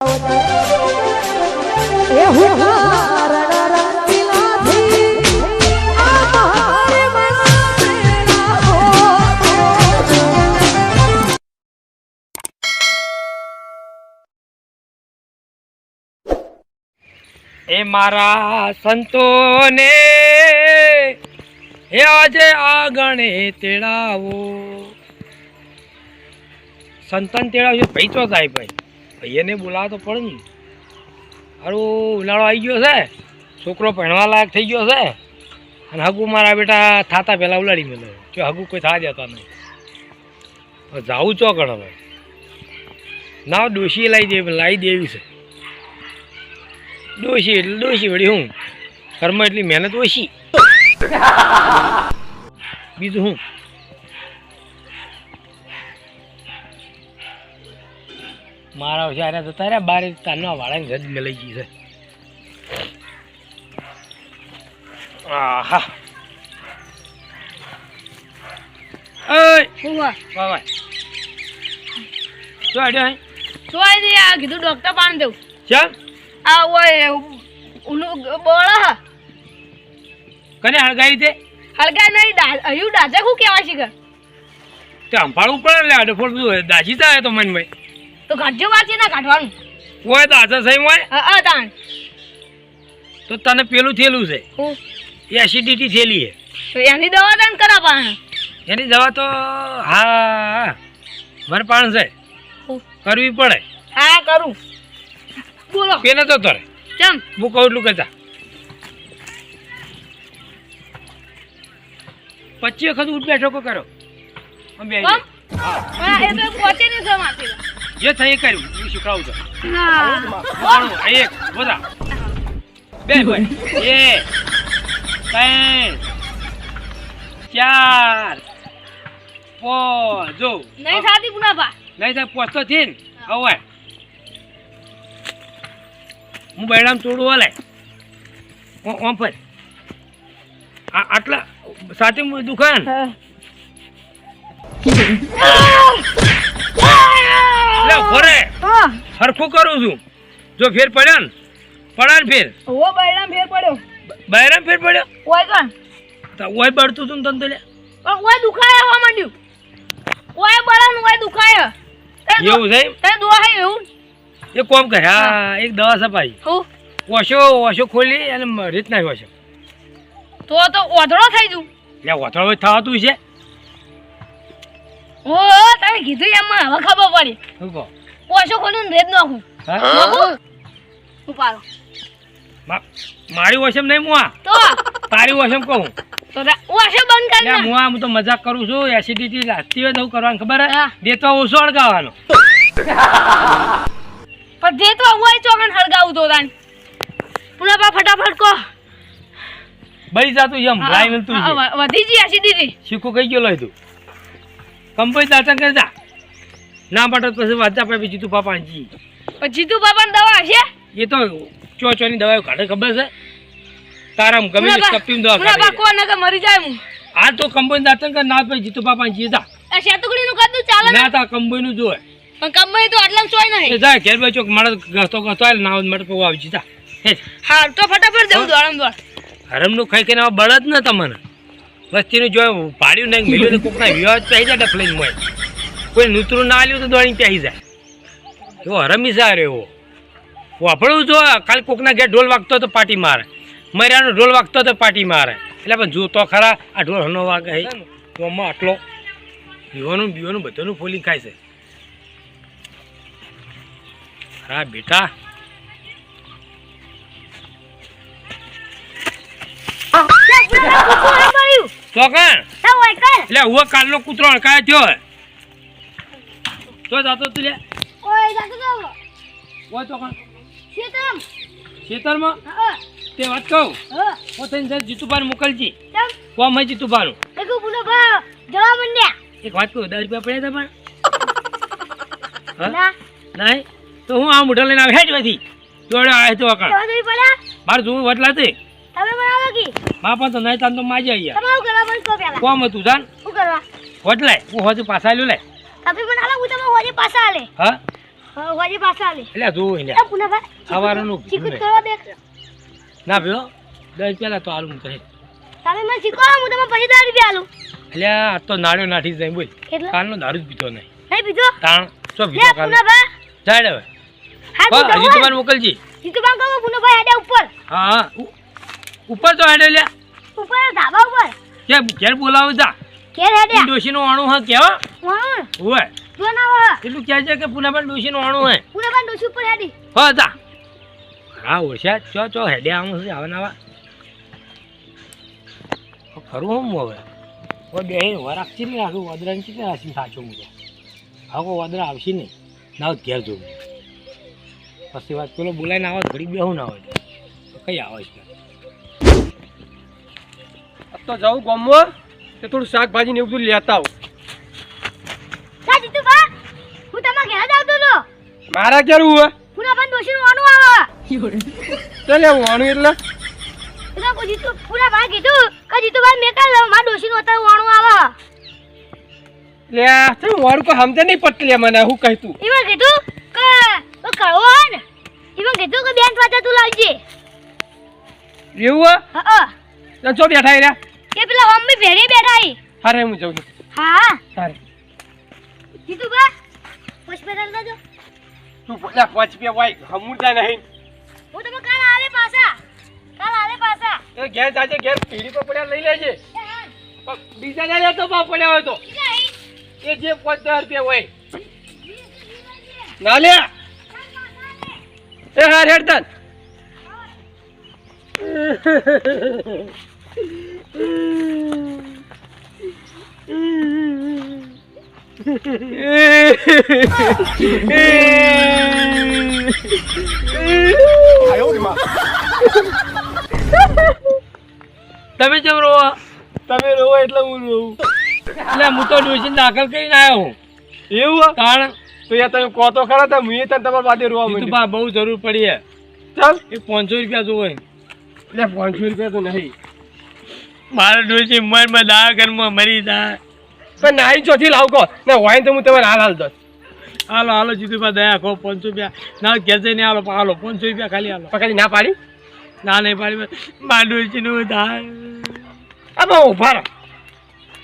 એ હો એ મારા સંતોને હે આજે આગણે તેડાવો. સંતન તેડાવજો પૈસો થાય ભાઈ. ભાઈને બોલાવો તો પડે ને. હારું ઉનાળો આવી ગયો છે. છોકરો ભણવા લાયક થઈ ગયો છે. અને હગુ મારા બેટા થાતા પહેલાં ઉલાડી મેલો. કે હગુ કોઈ થા જતા નહીં. જાવું ચોકણ હવે? ના, ડોશી લાવી દે લાવી દેવી છે. ડોશી એટલે ડોશી વળી હું? ઘરમાં એટલી મહેનત ઓછી. બીજું હું? મારા હોશિયાર જતા રહ્યા બારે તારના વાળાની ગજ મેલાઈ ગઈ છે. આહા. હે કીધું ડોક્ટર પાણ દેવું. ચાલ આ ઓય ઉનું બોળા કને હળગાઈ તે હલકા નહીં ડા હયું ડાચા શું કહેવાય છે કે? તે અંફાળવું પડે એટલે દાજી થાય તો મન ભાઈ. તો કાઢજો વાંચી ના કાઢવાનું. તો આજે સહી હોય. હા તાણ. તો તને પેલું થેલું છે. એસિડિટી થેલી છે. તો એની દવા તને કરા પાણ. એની દવા તો હા ભરપાણ છે. કરવી પડે. હા કરું. બોલો. પેને તો તરે. કેમ હું કહું એટલું કહેતા પચીસ વખત ઉઠ બેઠો કરો. બે એ તો પહોંચે છે માથી જે થઈ એ કર્યું. હું. શીખવાડું છું એક બધા. બે ભાઈ. એક ત્રણ ચાર પાંચ. જો. નહીં પુના પા નહીં થાય પોચતો થી ને હવે હું બૈરામ તોડું હલે ઓમ પર. આટલા સાથે દુકાન. હા હરખું કરું છું. જો ફેર પડ્યો ને પડા ફેર. ઓ બૈરામ ફેર પડ્યો. બૈરામ ફેર પડ્યો? ઓય કણ? તો ઓય બળતું તું તને તો લે. ઓય દુખાય હવા માંડ્યું. ઓય બળન ઓય દુખાય. એવું છે? તે દોહા એવું? એ કોમ કહે હા એક દવા સપાઈ. હું. ઓશો ઓશો ખોલી અને રીત નાખ્યો છે તો તો ઓધળો થઈ જુ લે ઓથળો થવાતું છે. ઓ તમે કીધું એમાં હવે ખબર પડી. શું કહો? નાખું. હા? નાખું? ઉપાડો. મારી ઓશમ નહીં મુઆ તો? તારી ઓશમ કહું. તો રા- બંધ કર ના મુઆ હું તો મજાક કરું છું. એસિડિટી લાગતી હોય તો શું કરવાનું ખબર હે? હા. દેતો ઓછો અડગાવાનો પણ જે તો હોય ચોકન હળગાવું તો તાન. પુના પા ફટાફટ કો એમ લાઈ તું હા, છે હા, વધી જી એસિડિટી શીખું કઈ ગયો તું? કંપની દાચા કરતા. ના પાટો તો પછી વાંચા પડે બીજું તું પાપાજી પણ જીતુ બાપાની દવા છે? એ તો ચો ચોની દવાઓ કાઢે ખબર છે? તારામ ગમે તે કપટીમ દવા કાઢે કો નકર મરી જાય હું? આ તો કંપની દાચા કર ના પછી જીતુ પાપાજી જા. આ શેતુકડીનું કદું ચાલે ને? ના તા કંપની નું જોય પણ કમાઈ તો આટલા ચોય નહીં. જા ઘેર બે ચોક મારે ગતો ગતો આલે ના માટે પવા આવી જીતા હે. હા તો ફટાફટ દેવું દોડમ દોડ. હરમનું ખાઈ કે બળદ ન તમને વસ્તીનું જો પાડ્યું નહીં મિલ્યું તો કોકના વિવાહ પહેરી જાય મોય. કોઈ નૂતરું ના આવ્યું તો દોડીને પહેરી જાય. એવો હરમી સાર એવો. વાપરવું જો, કાલ કોકના ઘેર ઢોલ વાગતો તો પાટી મારે. મર્યાનો ઢોલ વાગતો તો પાટી મારે. એટલે પણ જો તો ખરા, આ ઢોલ હનો વાગે તો આમાં આટલો પીવાનું બીવાનું બધાનું ફોલી ખાય છે. હા બેટા. તો કાણ એટલે હું કાલનો કૂતરો અડકાય થયો તો જાતો તું લે. ઓ તો કાણ ખેતરમાં. તે વાત કહું? ઓ થઈને જરા જીતુભાને મોકલજી. કોમ? હે જીતુભાનું એક વાત કહું દસ રૂપિયા પડ્યા હતા પણ ના. નહીં? તો હું આ મોઢા લઈને આવે હેઠ વધી. જોડે આવે તો અકળ મારે જોવું વટલા તે મા પણ તો નહીં તાન તો માજી કોમ હતું જાન? વટલાય હું હોજુ પાછા આલ્યો લે. હા હા? વાજી પાછા આલે. એટલે જો એટલે એ પુનાભાઈ સવારનું ચીકુ ભૂલ કરવા દે ના ભયો દસ પેલા તો આલું કહે તમે મને શીખો હું તમને પછી દસ રૂપિયા આલું. એટલે આ તો નાડ્યો નાઠી જાય બોલ. કાલનો દારૂ જ પીતો નહીં. નહીં પીધો? તાણ ચો લે પીતો કાલ પુનાભાઈ. જાય હવે. હા હજી તમારે મોકલજી. જીતુ ભાઈ કહો પુનાભાઈ હેડે ઉપર. હા ઉપર તો હેડે લે. ઉપર ધાબા ઉપર. કે ઘેર બોલાવો જા. ઘેર હેડે ડોશીનું વાણું હા કેવા વાણ? હોય. જોનાવા એટલું કહે છે કે પુનાબાન ડોશીનું વાણું હે પુનાભાઈ ડોશી ઉપર હેડી. હા જા. હા હોશિયાર ચો ચો હેડે આવું છે આવા નવા? ખરું હું હવે? હવે બે વરાક્ષી નહીં રાખું વદરાની ચી રાખીને સાચું હું હા કોઈ વદરા આવશે નહીં. ના ઘેર જોવું પછી વાત પેલો બોલાઈને આવે ઘડી બેહું ના હોય કઈ આવે છે? તો જાઉં ગામમાં તે થોડું શાકભાજી ને એવું બધું લેતા આવું. જીતુ હું તમારા ઘેર જ આવતો હતો. મારા ક્યારે હું પુનાભાઈ ડોસીનું વાણું આવે. ચાલે આણું એટલે? એટલે કોઈ જીતુ પુનાભાઈ કીધું કે જીતુભાઈ મેં કાલ મારા ડોસીનું અત્યારે વાણું આવે. લે તું વાણું કોઈ સમજે નહીં પટલે મને હું કહી તું. એમાં કીધું કે તો હોય ને. એમાં કીધું કે બેન પાસે તું લાવજે. એવું હે? હા ચો બેઠા રહ્યા કે પેલા મમ્મી ભેરી બેઠા હી અરે હું જાઉં છું. હા. હારે જીતુભા હોસ્પિટલ જજો તું પેલા પાંચ રૂપિયા વાય હમુરતા નહીં. હું તમે કાલ આવે પાછા. કાલ આવે પાછા. એ ઘેર જાજે ઘેર પીડી પર પડ્યા લઈ લેજે. હા બીજા ના લેતો બા પડ્યા હોય તો. હી એ જે પાંચ દસ રૂપિયા હોય. ના લે. એ હાર હેડતન તમે કેમ રોવા તમે રોવો એટલે હું રોવું એટલે હું તો ડોસી દાખલ કરીને આવ્યો હું. એવું કારણ તો યાર તમે કહો તો ખરા તમે હું તને તમારી પાસે રોવા માંડ્યું. બહુ જરૂર પડી હે. ચાલ. એ પાંચસો રૂપિયા જોવે એટલે પાંચસો રૂપિયા તો નહીં. મારા ડોસી મનમાં દવાખાનામાં મરી જાય. પણ નાઈ ચોથી લાવ કહો. ને હોય તો હું તમારે હાલ હાલ દોસ હાલો હાલો જીતુભા દયા કહો પાંચસો રૂપિયા. ના ઘેર નહીં હાલો હાલો પાંચસો રૂપિયા ખાલી હાલો. ખાલી ના પાડી? ના નહીં પાડી મારા ડોશીનું થાય. આમાં ઊભા રહો.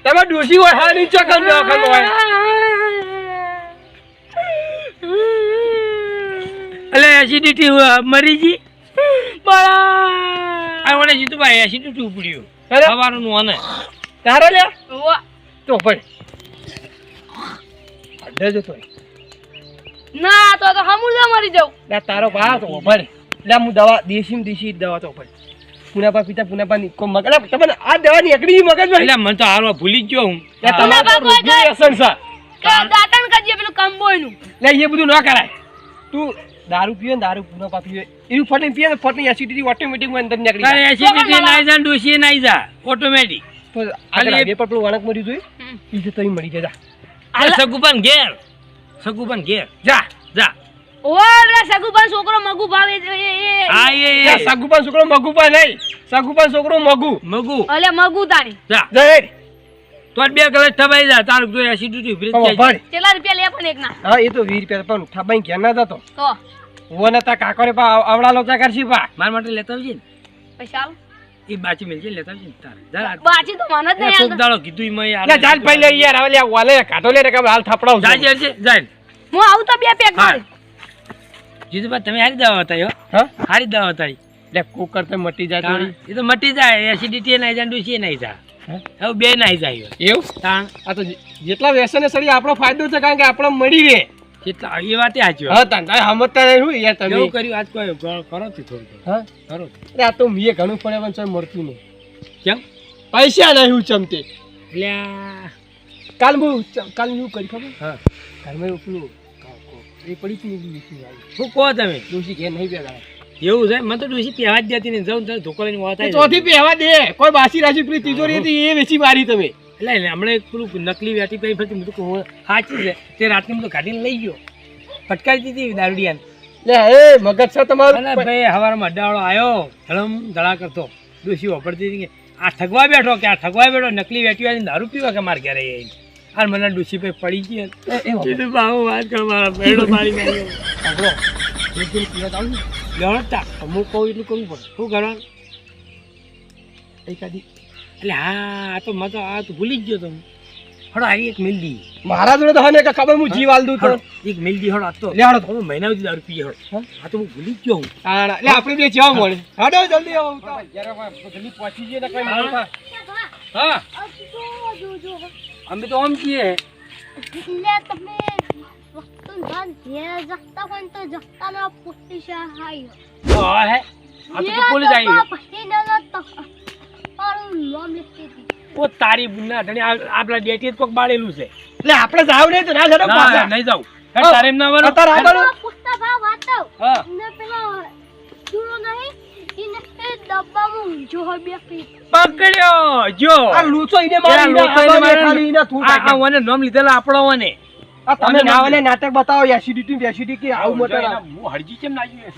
તમે ડોસી હોય હા નીચો કર દવાખાનું હોય એટલે એસિડિટી મરી જી બળા. આ મને જીતુભાઈ એસિડિટી ઉપડ્યું. સવારનું આને તારે લે. તો ભાઈ. અડે જતો ના તો તો હમુરદા મરી જાઉં લે તારો ભા તો ભાઈ લે હું દવા દેશી દેશી દવા તો ભાઈ. પુનાપા પિતા પુનાપા ની કોઈ મગજ. તમને આ દવા નીકળી મગજ એટલે મને તો હારવા ભૂલી જ ગયો હું. લે તમારે દાતણ કરજે પેલું કંબોયનું. લે એ બધું ના કરાય. તું દારૂ પીવે ને દારૂ પુનાપા પીવે એવું ફટીને પીએ ને ફટીને એસિડિટી ઓટોમેટિક અંદર નીકળી જાય. એસિડિટી નાઈ જા ડોશી નાઈ જા ઓટોમેટિક તો આગળ ખાલી પર પેલું વણક મરી જોઈ ઈ તો તઈ મરી જાય. જા. સગુપન ઘેર. સગુપન ઘેર. જા જા. ઓય પેલા છોકરો મગુ ભાવે એ એ આ એ લે, એ સગુપાન છોકરો મગુપા નહીં. સગુપાન છોકરો મગુ. મગુ. અલે મગુ તાણી જા. જય તો બે કલાક થબાઈ જા તારું તો એસિડિટી ઉભરી જાય. કેટલા રૂપિયા લે પણ એક ના હા એ તો વીસ રૂપિયા પણ થબાઈ ગયા ના જતો. તો. ઓને તા કાકોરે પા આવડા લોચા કરશી પા. માર માટે લેતો આવજે ને. પૈસા ઈ બાચી મિલજે લેતો આવજે ને તારે. જા બાચી તો મને જ નહીં કોક દાડો કીધું એમાં યાર જાલ ભાઈ લે યાર હવે લે વાલે કાટો લે ને કે હાલ થપડાવ. જાય છે જાય હું આવું તો બે પેક મારી. જીતુભાઈ તમે હારી દવા હતા હો? હા? હારી દવા બતાવી લે કુકર તો મટી જાય થોડી. એ તો મટી જાય એસિડિટી નાઈ જાય છે નાઈ જાય. હવે બે નાઈ જાય. એવું? તાણ. આ તો જેટલા વ્યસને સરી આપણો ફાયદો છે કારણ કે આપણે મળી રહે. કેટલા એ વાતે સાચી હા તાન તારે સમજતા નહીં હું યાર તમે એવું કર્યું આજ કોઈ કરો થી થોડું. હા? કરો અરે આ તો મીએ ઘણું પડે પણ ચોય મળતું નહીં. કેમ? પૈસા નહીં હું ચમતે એટલે કાલ હું કાલ હું કરી ખબર? હા. ઘરમાં એવું પેલું એ પડી હતી ને એવી લીટી વાળી. શું કહો તમે ઘેર નહીં. એવું છે? મને તો ડોસી પહેવા જ દેતી નહીં. જાઉં ધોકો લઈને વાત ચોથી પહેવા દે. કોઈ બાસી રાશિ પેલી તિજોરી હતી એ વેચી મારી તમે. એટલે એટલે હમણાં એક પેલું નકલી વેટી પડી ફરતી મેં તો સાચી છે. તે રાતને હું તો કાઢીને લઈ ગયો. ફટકારી દીધી દારૂડિયાને. લે હે મગજ છે તમારું? ભાઈ હવારમાં અડ્ડાવાળો આવ્યો ધડમ ધડા કરતો. ડોસી વાપરતી હતી કે આ ઠગવા બેઠો કે આ ઠગવા બેઠો? નકલી વેટી વાળી દારૂ પીવા કે મારે ઘરે આવી અને મને ડૂસી પે પડી ગઈ તો બાબુ વાત કર મારા બેડો મારી નાખ્યો. સાંભળો બિલકુલ પીવા જાઉં ને લડતા અમુક કહું એટલું કરવું પડે. શું કરવાનું? એકાદી. એટલે હા આ તો મતો તો આ તો ભૂલી જ ગયો તો હડો આવી એક મિલદી મારા જોડે તો હને કે ખબર હું જીવ આલ દઉં તો એક મિલદી હડો આ તો. લે હડો તો. મહિના સુધી દારૂ પીએ હડો આ તો હું ભૂલી જ ગયો હું. તાણા. એટલે આપણે બે જવા મળે. હડો જલ્દી આવો જલ્દી પહોંચી જઈએ ને કઈ હા. મળતા. હા. અમે તો આમ છીએ લે તમે વસ્તુ હોય તો ના પોલીસ આવી હે. આ તો પોલીસ આવી પછી ઓ તારી બુના ધણી આ- આપણા ડેટી જ બાળેલું છે. એટલે આપણે જાવ નહીં તો ના જડો પાછા. નહીં જાવ તારે એમ ના આવવાનું? અત્યારે આવવાનું? આ ભાવ વાતો હા. ને પેલા ચૂડો નહીં ડબ્બામાં પકડ્યો જો. આ લૂચો ઈને મારી લોકો ઈને મારે- ઈને તું આ- આ નામ લીધેલા આપણો આ તમે ના નાટક બતાવો એસિડિટી એસિડિટી કે આવું મત હું કેમ નાખ્યું?